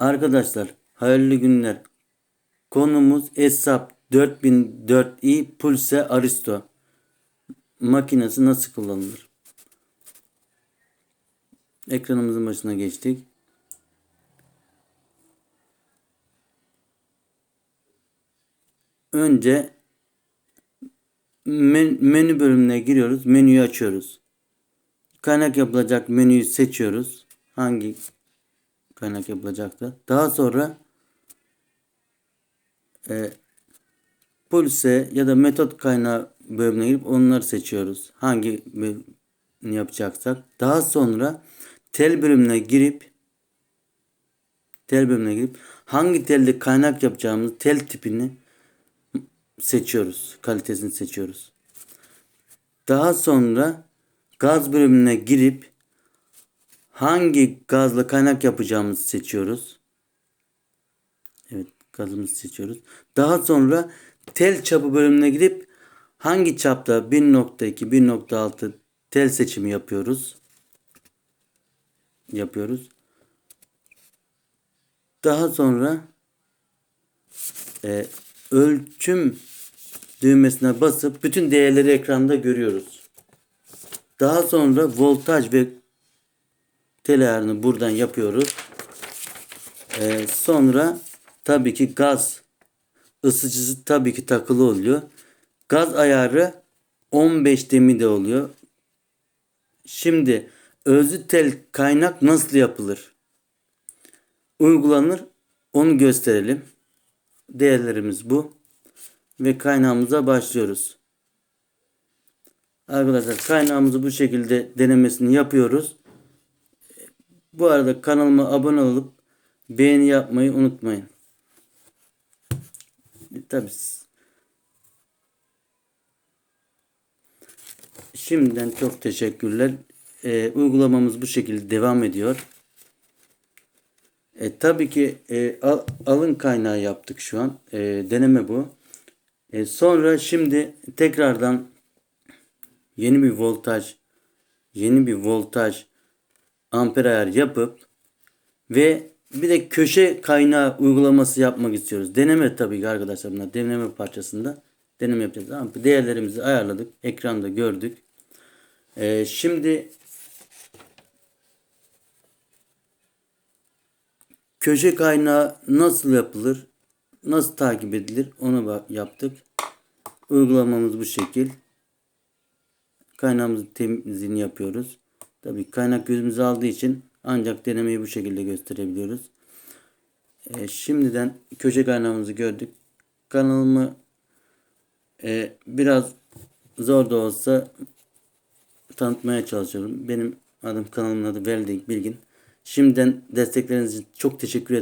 Arkadaşlar hayırlı günler. Konumuz hesap 4004i Pulse Aristo makinesi nasıl kullanılır? Ekranımızın başına geçtik. Önce men- menü bölümüne giriyoruz. Menüyü açıyoruz. Kaynak yapılacak menüyü seçiyoruz. Hangi kaynak yapılacaksa. Daha sonra e, Pulse ya da metot kaynağı bölümüne girip onları seçiyoruz. Hangi bölüm yapacaksak. Daha sonra tel bölümüne girip tel bölümüne girip hangi telde kaynak yapacağımız tel tipini seçiyoruz. Kalitesini seçiyoruz. Daha sonra gaz bölümüne girip hangi gazla kaynak yapacağımızı seçiyoruz. Evet gazımızı seçiyoruz. Daha sonra tel çapı bölümüne gidip hangi çapta 1.2 1.6 tel seçimi yapıyoruz. Yapıyoruz. Daha sonra e, ölçüm düğmesine basıp bütün değerleri ekranda görüyoruz. Daha sonra voltaj ve tel ayarını buradan yapıyoruz. Ee, sonra tabii ki gaz ısıtıcısı tabii ki takılı oluyor. Gaz ayarı 15 demide oluyor. Şimdi özlü tel kaynak nasıl yapılır? Uygulanır. Onu gösterelim. Değerlerimiz bu. Ve kaynağımıza başlıyoruz. Arkadaşlar kaynağımızı bu şekilde denemesini yapıyoruz. Bu arada kanalıma abone olup beğeni yapmayı unutmayın. Tabii. Şimdiden çok teşekkürler. Ee, uygulamamız bu şekilde devam ediyor. E, tabii ki e, al, alın kaynağı yaptık şu an. E, deneme bu. E, sonra şimdi tekrardan yeni bir voltaj yeni bir voltaj amper ayar yapıp ve bir de köşe kaynağı uygulaması yapmak istiyoruz. Deneme tabii ki arkadaşlar bunlar. Deneme parçasında deneme yapacağız. Tamam. Değerlerimizi ayarladık. Ekranda gördük. Ee, şimdi köşe kaynağı nasıl yapılır? Nasıl takip edilir? Onu yaptık. Uygulamamız bu şekil. Kaynağımızın temizliğini yapıyoruz. Tabii kaynak gözümüze aldığı için ancak denemeyi bu şekilde gösterebiliyoruz. E, şimdiden köşe kaynağımızı gördük. Kanalımı e, biraz zor da olsa tanıtmaya çalışıyorum. Benim adım kanalımın adı Veldik Bilgin. Şimdiden destekleriniz için çok teşekkür ederim.